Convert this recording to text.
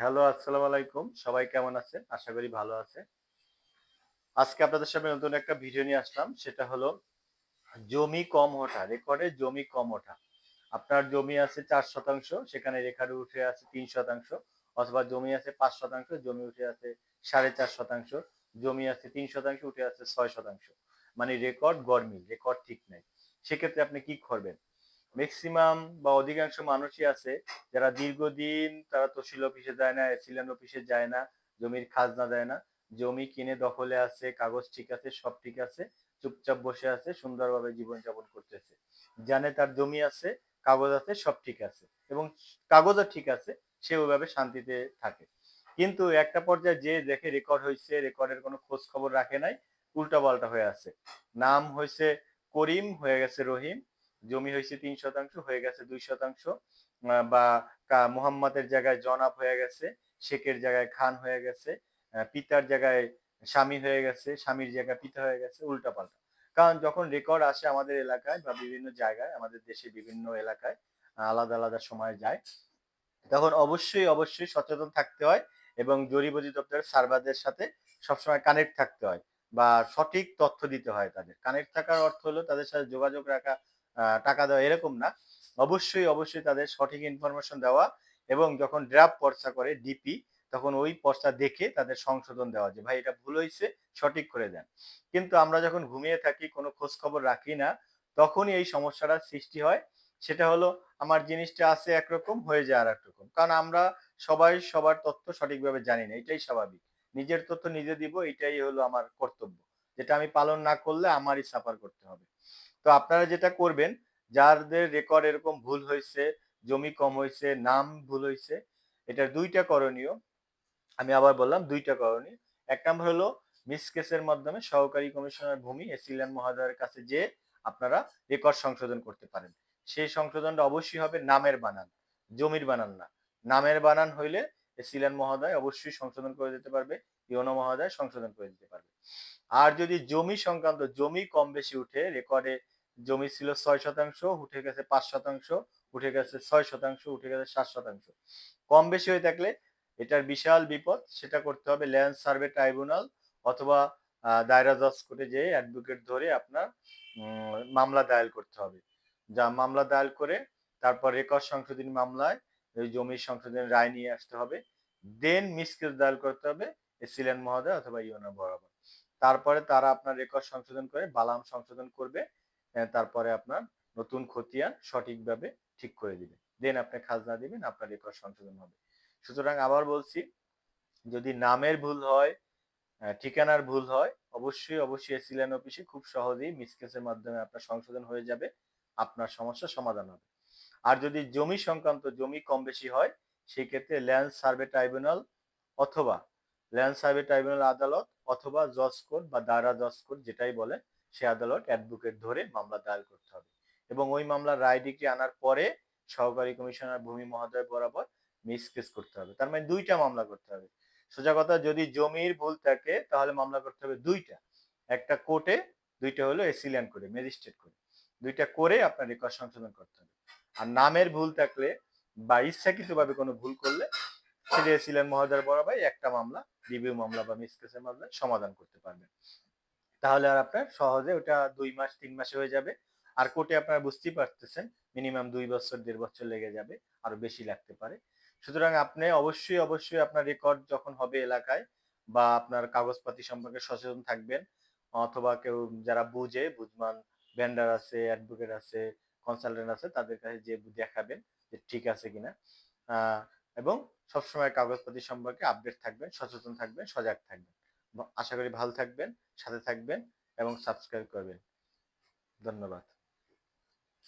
Hello, আসসালামু আলাইকুম। সবাই কেমন আছেন? আশা করি ভালো আছে আজকে আপনাদের সামনে নতুন একটা ভিডিও নিয়ে আসলাম। সেটা হলো জমি কম ওঠা, রেকর্ডে জমি কম ওঠা। আপনার জমি আছে চার শতাংশ, সেখানে রেখারে উঠে আছে তিন শতাংশ, অথবা জমি আছে পাঁচ শতাংশ, জমি উঠে আছে সাড়ে চার শতাংশ, জমি আছে তিন শতাংশ, উঠে আছে ছয় শতাংশ। মানে রেকর্ড গরমিল রেকর্ড ঠিক নাই। সেক্ষেত্রে আপনি কি করবেন? ম্যাক্সিমাম বা অধিকাংশ মানুষই আছে যারা দীর্ঘদিন তারা তহসিল অফিসে যায় না এসিলেন অফিসে যায় না, জমির খাজনা দেয় না। জমি কিনে দখলে আছে, কাগজ ঠিক আছে, সব ঠিক আছে, চুপচাপ বসে আছে, সুন্দরভাবে জীবনযাপন করতেছে। জানে তার জমি আছে, কাগজ আছে, সব ঠিক আছে এবং কাগজও ঠিক আছে, সে ওইভাবে শান্তিতে থাকে। কিন্তু একটা পর্যায়ে যে দেখে রেকর্ড হয়েছে রেকর্ডের কোনো খোঁজ খবর রাখে নাই উল্টা পাল্টা হয়ে আছে। নাম হয়েছে করিম, হয়ে গেছে রহিম। জমি হয়েছে তিন শতাংশ, হয়ে গেছে দুই শতাংশ বা মোহাম্মদের জায়গায় জনাব হয়ে গেছে, শেখের জায়গায় খান হয়ে গেছে পিতার জায়গায় স্বামী হয়ে গেছে, স্বামীর জায়গায় পিতা হয়ে গেছে উল্টা পাল্টা কারণ যখন রেকর্ড আসে আমাদের এলাকায় বা বিভিন্ন জায়গায়, আমাদের দেশে বিভিন্ন এলাকায় আলাদা আলাদা সময় যায়, তখন অবশ্যই অবশ্যই সচেতন থাকতে হয় এবং জরিপ অধিদপ্তরের সার্ভারদের সাথে সবসময় কানেক্ট থাকতে হয় বা সঠিক তথ্য দিতে হয় তাদের। কানেক্ট থাকার অর্থ হলো তাদের সাথে যোগাযোগ রাখা টাকা দেওয়া এরকম না। অবশ্যই অবশ্যই তাদের সঠিক ইনফরমেশন দেওয়া এবং যখন ড্রাফট পর্চা করে ডিপি তখন ওই পর্চা দেখে তাদের সংশোধন দেওয়া যে, ভাই, এটা ভুল হয়েছে, সঠিক করে দেন। কিন্তু আমরা যখন ঘুমিয়ে থাকি, কোনো খোঁজ খবর রাখি না, তখনই এই সমস্যাটার সৃষ্টি হয়। সেটা হলো, আমার জিনিসটা আছে একরকম, হয়ে যায় আর একরকম কারণ আমরা সবাই সবার তথ্য সঠিকভাবে জানি না, এটাই স্বাভাবিক। নিজের তথ্য নিজে দিব, এটাই হলো আমার কর্তব্য। যেটা আমি পালন না করলে, আমারই সাফার করতে হবে। তো আপনারা যেটা করবেন যাদের রেকর্ড এরকম ভুল হয়েছে, জমি কম হয়েছে, নাম ভুল হয়েছে, এটা দুইটা করণীয়। আমি আবার বললাম, দুইটা করণীয়। এক নম্বর হলো, মিস কেসের মাধ্যমে সহকারী কমিশনার ভূমি এসিলেন মহোদয়ের কাছে যে আপনারা রেকর্ড সংশোধন করতে পারেন। সেই সংশোধনটা অবশ্যই হবে নামের বানান, জমির বানান না। নামের বানান হইলে এসিলেন মহোদয় অবশ্যই সংশোধন করে দিতে পারবে। ইউনো মহোদয় সংশোধন করে দিতে পারবে। আর যদি জমি সংক্রান্ত, জমি কম বেশি উঠে রেকর্ডে জমি ছিল ছয় শতাংশ, উঠে গেছে পাঁচ শতাংশ, উঠে গেছে ছয় শতাংশ, উঠে গেছে সাত শতাংশ। কম বেশি হয়ে থাকলে এটার বিশাল বিপদ, সেটা করতে হবে ল্যান্ড সার্ভে ট্রাইব্যুনাল অথবা দায়রা জজ কোর্টে যে অ্যাডভোকেট ধরে আপনার মামলা দায়ের করতে হবে। যা মামলা দায়ের করে তারপর রেকর্ড সংশোধনী মামলায় ওই জমির সংশোধনের রায় নিয়ে আসতে হবে। দেন মিসকেস দায়ের করতে হবে। এসিলেন মহোদয় অথবা ইউনো বরাবর। তারপরে তারা আপনার রেকর্ড সংশোধন করে, বালাম সংশোধন করবে তারপরে আপনার নতুন খতিয়ান সঠিকভাবে ঠিক করে দিবে। দেন আপনি খাজনা দিবেন, আপনার রেকর্ড সংশোধন হবে। সুতরাং আবার বলছি, যদি নামের ভুল হয় ঠিকানার ভুল হয়, অবশ্যই অবশ্যই এসিলেন অফিসে খুব সহজেই মিসকেসের মাধ্যমে আপনার সংশোধন হয়ে যাবে, আপনার সমস্যা সমাধান হবে। আর যদি জমি সংক্রান্ত, জমি কম বেশি হয়, সেক্ষেত্রে ল্যান্ড সার্ভে ট্রাইব্যুনাল অথবা ল্যান্ড সার্ভে ট্রাইব্যুনাল আদালত অথবা জজ কোর্ট বা দায়রা জজ কোর্ট যেটাই বলে সে আদালত অ্যাডভোকেট ধরে মামলা দায়ের করতে হবে। এবং ওই মামলার রায় ডিগ্রি আনার পরে সহকারী কমিশনার ভূমি মহোদয় বরাবর মিস কেস করতে হবে। তার মানে দুইটা মামলা করতে হবে। সোজা কথা, যদি জমির ভুল থাকে, তাহলে মামলা করতে হবে দুইটা। একটা কোর্টে, দুইটা হলো এসিলিয়ান করে ম্যাজিস্ট্রেট করে দুইটা করে আপনার রেকর্ড সংশোধন করতে হবে। আর নামের ভুল থাকলে বা ইচ্ছাকৃতভাবে কোনো ভুল করলে সেটা এসিলিয়ান মহোদয় বরাবর একটা মামলা রিভিউ মামলা বা মিস কেসের মামলায় সমাধান করতে পারবেন। তাহলে আর আপনার সহজে ওটা দুই মাস, তিন মাসে হয়ে যাবে। আর কোর্টে আপনারা বুঝতেই পারতেছেন, মিনিমাম দুই বছর, দেড় বছর লেগে যাবে, আরও বেশি লাগতে পারে। সুতরাং আপনি অবশ্যই অবশ্যই আপনার রেকর্ড যখন হবে এলাকায় বা আপনার কাগজপাতি সম্পর্কে সচেতন থাকবেন, অথবা কেউ যারা বুঝে, বুঝমান ভেন্ডার আছে অ্যাডভোকেট আছে কনসালটেন্ট আছে, তাদের কাছে যে দেখাবেন যে ঠিক আছে কিনা। এবং সবসময় কাগজপাতি সম্পর্কে আপডেট থাকবেন, সচেতন থাকবেন, সজাগ থাকবেন। আশা করি ভালো থাকবেন, সাথে থাকবেন এবং সাবস্ক্রাইব করবেন। ধন্যবাদ।